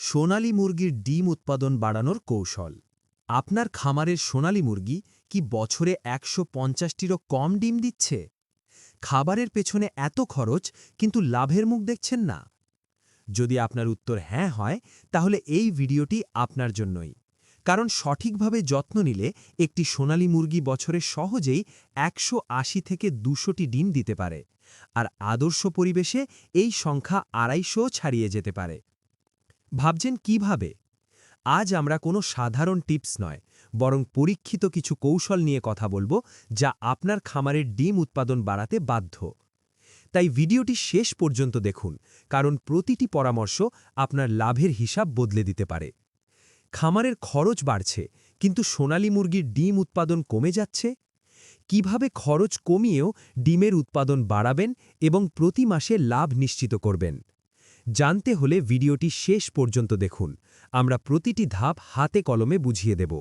সোনালী মুরগির ডিম উৎপাদন বাড়ানোর কৌশল। আপনার খামারের সোনালী মুরগি কি বছরে একশো পঞ্চাশটিরও কম ডিম দিচ্ছে? খাবারের পেছনে এত খরচ, কিন্তু লাভের মুখ দেখছেন না। যদি আপনার উত্তর হ্যাঁ হয়, তাহলে এই ভিডিওটি আপনার জন্যই। কারণ সঠিকভাবে যত্ন নিলে একটি সোনালী মুরগি বছরে সহজেই একশো আশি থেকে দুশোটি ডিম দিতে পারে। আর আদর্শ পরিবেশে এই সংখ্যা আড়াইশো ছাড়িয়ে যেতে পারে। ভাবছেন কীভাবে? আজ আমরা কোনো সাধারণ টিপস নয়, বরং পরীক্ষিত কিছু কৌশল নিয়ে কথা বলব যা আপনার খামারের ডিম উৎপাদন বাড়াতে বাধ্য। তাই ভিডিওটি শেষ পর্যন্ত দেখুন, কারণ প্রতিটি পরামর্শ আপনার লাভের হিসাব বদলে দিতে পারে। খামারের খরচ বাড়ছে, কিন্তু সোনালী মুরগির ডিম উৎপাদন কমে যাচ্ছে? কীভাবে খরচ কমিয়েও ডিমের উৎপাদন বাড়াবেন এবং প্রতি মাসে লাভ নিশ্চিত করবেন? জানতে হলে ভিডিওটি শেষ পর্যন্ত দেখুন। আমরা প্রতিটি ধাপ হাতে কলমে বুঝিয়ে দেব।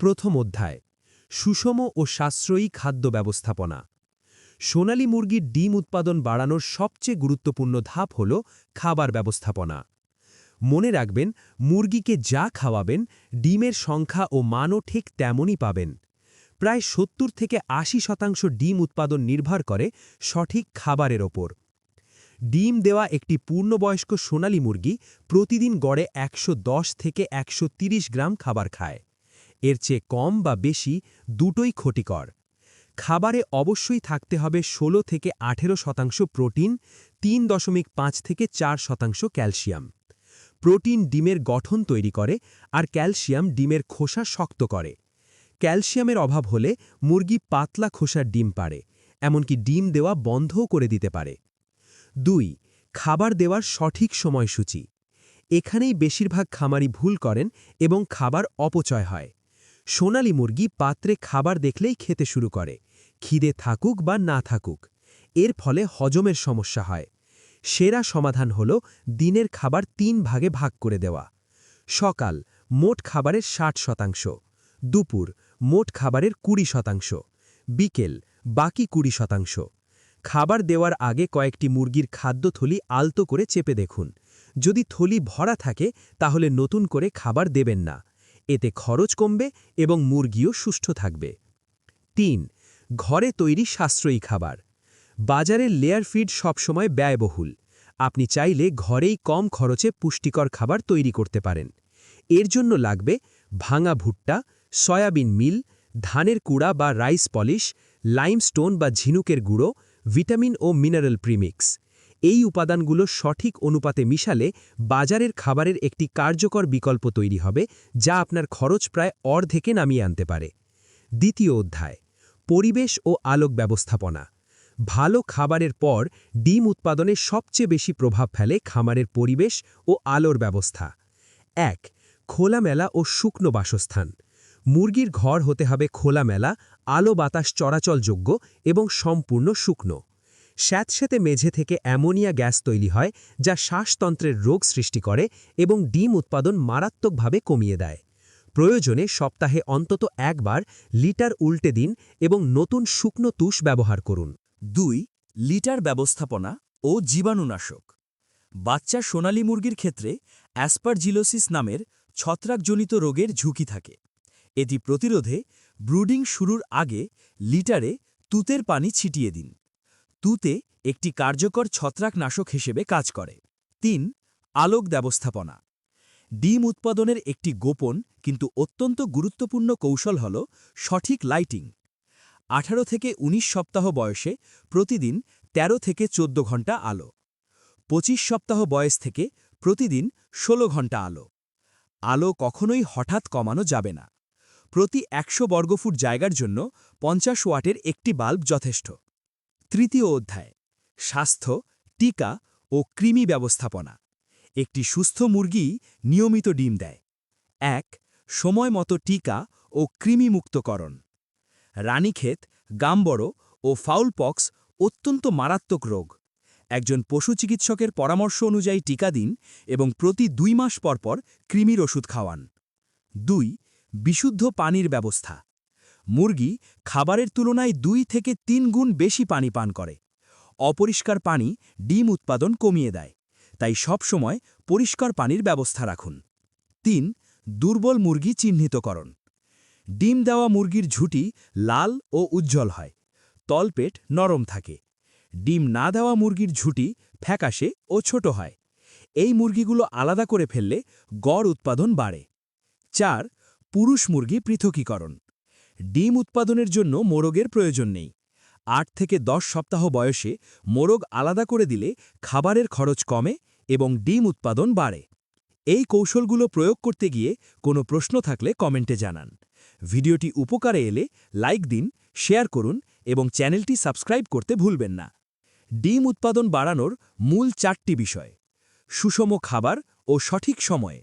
প্রথম অধ্যায়, সুষম ও সাশ্রয়ী খাদ্য ব্যবস্থাপনা। সোনালী মুরগির ডিম উৎপাদন বাড়ানোর সবচেয়ে গুরুত্বপূর্ণ ধাপ হল খাবার ব্যবস্থাপনা। মনে রাখবেন, মুরগিকে যা খাওয়াবেন, ডিমের সংখ্যা ও মানও ঠিক তেমনই পাবেন। প্রায় সত্তর থেকে আশি শতাংশ ডিম উৎপাদন নির্ভর করে সঠিক খাবারের ওপর। ডিম দেওয়া একটি পূর্ণবয়স্ক সোনালী মুরগি প্রতিদিন গড়ে একশো দশ থেকে একশো গ্রাম খাবার খায়। এর চেয়ে কম বা বেশি দুটোই ক্ষতিকর। খাবারে অবশ্যই থাকতে হবে ১৬ থেকে আঠেরো শতাংশ প্রোটিন, তিন দশমিক পাঁচ থেকে চার শতাংশ ক্যালসিয়াম। প্রোটিন ডিমের গঠন তৈরি করে আর ক্যালসিয়াম ডিমের খোসা শক্ত করে। ক্যালসিয়ামের অভাব হলে মুরগি পাতলা খোসার ডিম পারে এমনকি ডিম দেওয়া বন্ধও করে দিতে পারে। দুই, খাবার দেওয়ার সঠিক সময়সূচি। এখানেই বেশিরভাগ খামারি ভুল করেন এবং খাবার অপচয় হয়। সোনালী মুরগি পাত্রে খাবার দেখলেই খেতে শুরু করে, খিদে থাকুক বা না থাকুক। এর ফলে হজমের সমস্যা হয়। সেরা সমাধান হল দিনের খাবার তিন ভাগে ভাগ করে দেওয়া। সকাল, মোট খাবারের ষাট শতাংশ। দুপুর, মোট খাবারের কুড়ি শতাংশ। বিকেল, বাকি কুড়ি শতাংশ। খাবার দেওয়ার আগে কয়েকটি মুরগির খাদ্য থলি আলতো করে চেপে দেখুন। যদি থলি ভরা থাকে, তাহলে নতুন করে খাবার দেবেন না। এতে খরচ কমবে এবং মুরগিও সুষ্ঠ থাকবে। তিন, ঘরে তৈরি সাশ্রয়ী খাবার। বাজারের লেয়ার ফিড সবসময় ব্যয়বহুল। আপনি চাইলে ঘরেই কম খরচে পুষ্টিকর খাবার তৈরি করতে পারেন। এর জন্য লাগবে ভাঙা ভুট্টা, সয়াবিন মিল, ধানের কুড়া বা রাইস পলিশ, লাইমস্টোন বা ঝিনুকের গুঁড়ো ভিটামিন ও মিনারেল প্রিমিক্স। এই উপাদানগুলো সঠিক অনুপাতে মিশালে বাজারের খাবারের একটি কার্যকর বিকল্প তৈরি হবে, যা আপনার খরচ প্রায় অর্ধেকে নামিয়ে আনতে পারে। দ্বিতীয় অধ্যায়, পরিবেশ ও আলোক ব্যবস্থাপনা। ভালো খাবারের পর ডিম উৎপাদনে সবচেয়ে বেশি প্রভাব ফেলে খামারের পরিবেশ ও আলোর ব্যবস্থা। এক, খোলামেলা ও শুকনো বাসস্থান। মুরগির ঘর হতে হবে খোলামেলা আলো বাতাস চলাচলযোগ্য এবং সম্পূর্ণ শুকনো। স্যাঁতস্যাঁতে মেঝে থেকে অ্যামোনিয়া গ্যাস তৈরি হয়, যা শ্বাসতন্ত্রের রোগ সৃষ্টি করে এবং ডিম উৎপাদন মারাত্মকভাবে কমিয়ে দেয়। প্রয়োজনে সপ্তাহে অন্তত একবার লিটার উল্টে দিন এবং নতুন শুকনো তুষ ব্যবহার করুন। দুই, লিটার ব্যবস্থাপনা ও জীবাণুনাশক। বাচ্চা সোনালী মুরগির ক্ষেত্রে অ্যাসপারজিলোসিস নামের ছত্রাকজনিত রোগের ঝুঁকি থাকে। এটি প্রতিরোধে ব্রুডিং শুরুর আগে লিটারে তুতের পানি ছিটিয়ে দিন। তুতে একটি কার্যকর ছত্রাকনাশক হিসেবে কাজ করে। তিন, আলোক ব্যবস্থাপনা। ডিম উৎপাদনের একটি গোপন কিন্তু অত্যন্ত গুরুত্বপূর্ণ কৌশল হল সঠিক লাইটিং। আঠারো থেকে ১৯ সপ্তাহ বয়সে প্রতিদিন ১৩ থেকে ১৪ ঘণ্টা আলো। ২৫ সপ্তাহ বয়স থেকে প্রতিদিন ১৬ ঘণ্টা আলো। আলো কখনোই হঠাৎ কমানো যাবে না। প্রতি একশো বর্গফুট জায়গার জন্য পঞ্চাশ ওয়াটের একটি বাল্ব যথেষ্ট। তৃতীয় অধ্যায়, স্বাস্থ্য, টিকা ও কৃমি ব্যবস্থাপনা। একটি সুস্থ মুরগি নিয়মিত ডিম দেয়। এক, সময় মতো টিকা ও কৃমিমুক্তকরণ। রানীক্ষেত, গামবড় ও ফাউলপক্স অত্যন্ত মারাত্মক রোগ। একজন পশু চিকিৎসকের পরামর্শ অনুযায়ী টিকা দিন এবং প্রতি দুই মাস পর পর কৃমির ওষুধ খাওয়ান। দুই বিশুদ্ধ পানির ব্যবস্থা। মুরগি খাবারের তুলনায় দুই থেকে তিন গুণ বেশি পানি পান করে। অপরিষ্কার পানি ডিম উৎপাদন কমিয়ে দেয়। তাই সবসময় পরিষ্কার পানির ব্যবস্থা রাখুন। তিন, দুর্বল মুরগি চিহ্নিতকরণ। ডিম দেওয়া মুরগির ঝুঁটি লাল ও উজ্জ্বল হয়। তলপেট নরম থাকে। ডিম না দেওয়া মুরগির ঝুঁটি ফ্যাকাশে ও ছোট হয়। এই মুরগিগুলো আলাদা করে ফেললে গড় উৎপাদন বাড়ে। চার পুরুষ মুরগি পৃথকীকরণ। ডিম উৎপাদনের জন্য মোরগের প্রয়োজন নেই। আট থেকে দশ সপ্তাহ বয়সে মোরগ আলাদা করে দিলে খাবারের খরচ কমে এবং ডিম উৎপাদন বাড়ে। এই কৌশলগুলো প্রয়োগ করতে গিয়ে কোনো প্রশ্ন থাকলে কমেন্টে জানান। ভিডিওটি উপকারে এলে লাইক দিন, শেয়ার করুন এবং চ্যানেলটি সাবস্ক্রাইব করতে ভুলবেন না। ডিম উৎপাদন বাড়ানোর মূল চারটি বিষয়। সুষম খাবার ও সঠিক সময়ে।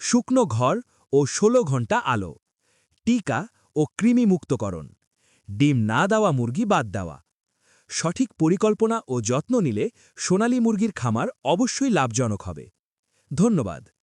শুকনো ঘর ও ১৬ ঘণ্টা আলো, টিকা ও কৃমি মুক্তকরণ ডিম না দেওয়া মুরগি বাদ দেওয়া। সঠিক পরিকল্পনা ও যত্ন নিলে সোনালি মুরগির খামার অবশ্যই লাভজনক হবে। ধন্যবাদ।